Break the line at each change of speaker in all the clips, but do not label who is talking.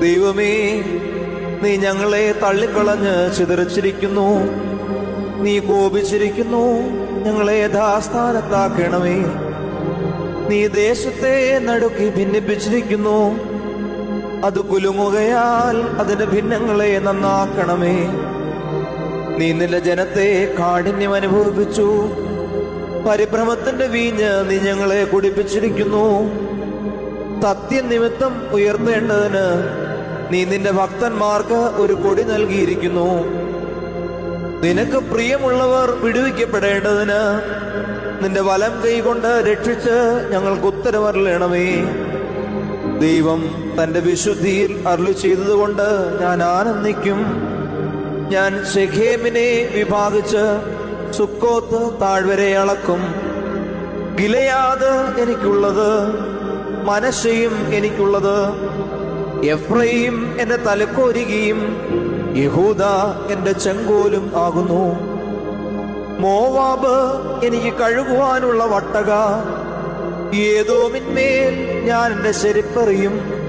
ദൈവമേ നീ ഞങ്ങളെ തള്ളിക്കളഞ്ഞ് ചിതറിച്ചിരിക്കുന്നു. നീ കോപിച്ചിരിക്കുന്നു ഞങ്ങളെ യഥാസ്ഥാനത്താക്കണമേ. നീ ദേശത്തെ നടുക്കി ഭിന്നിപ്പിച്ചിരിക്കുന്നു. അത് കുലുങ്ങുകയാൽ അതിന്റെ ഭിന്നങ്ങളെ നന്നാക്കണമേ. നീ നിന്റെ ജനത്തെ കാഠിന്യം അനുഭവിപ്പിച്ചു. പരിഭ്രമത്തിന്റെ വീഞ്ഞ് നീ ഞങ്ങളെ കുടിപ്പിച്ചിരിക്കുന്നു. സത്യനിമിത്തം ഉയർത്തേണ്ടതിന് നീ നിന്റെ ഭക്തന്മാർക്ക് ഒരു കൊടി നൽകിയിരിക്കുന്നു. നിനക്ക് പ്രിയമുള്ളവർ വിടുവിക്കപ്പെടേണ്ടതിന് നിന്റെ വലം കൈകൊണ്ട് രക്ഷിച്ച് ഞങ്ങൾക്ക് ഉത്തരവരളണമേ ദൈവം തന്റെ വിശുദ്ധിയിൽ അരുളി ചെയ്തതുകൊണ്ട് ഞാൻ ആനന്ദിക്കും. ഞാൻ ഷെഖേമിനെ വിഭാഗിച്ച് സുക്കോത്ത് താഴ്വരെ അളക്കും ഗിലയാത് എനിക്കുള്ളത്. മനശയും എനിക്കുള്ളത്. എഫ്രൈം എന്റെ തലക്കോരികയും യഹൂദ എന്റെ ചെങ്കോലും ആകുന്നു. മോവാബ് എനിക്ക് കഴുകുവാനുള്ള വട്ടക. ഏതോമിന്മേൽ ഞാൻ എന്റെ ശരിപ്പറിയും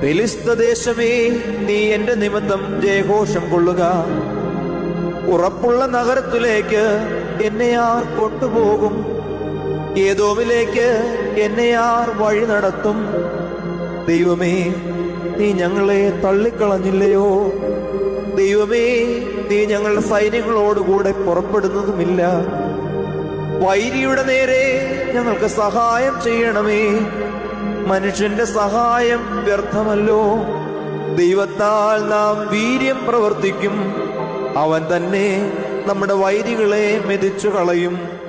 ഫെലിസ്ത ദേശമേ നീ എന്റെ നിമിത്തം ജയഘോഷം കൊള്ളുക. ഉറപ്പുള്ള നഗരത്തിലേക്ക് എന്നെ ആർ കൊണ്ടുപോകും. ഏതോമിലേക്ക് എന്നെ ആർ വഴി നടത്തും? ദൈവമേ നീ ഞങ്ങളെ തള്ളിക്കളഞ്ഞില്ലയോ? ദൈവമേ നീ ഞങ്ങളുടെ സൈന്യങ്ങളോടുകൂടെ പുറപ്പെടുന്നതുമില്ല. വൈരിയുടെ നേരെ ഞങ്ങൾക്ക് സഹായം ചെയ്യണമേ. മനുഷ്യന്റെ സഹായം വ്യർത്ഥമല്ലോ. ദൈവത്താൽ നാം വീര്യം പ്രവർത്തിക്കും. അവൻ തന്നെ നമ്മുടെ വൈരികളെ മെതിച്ചു കളയും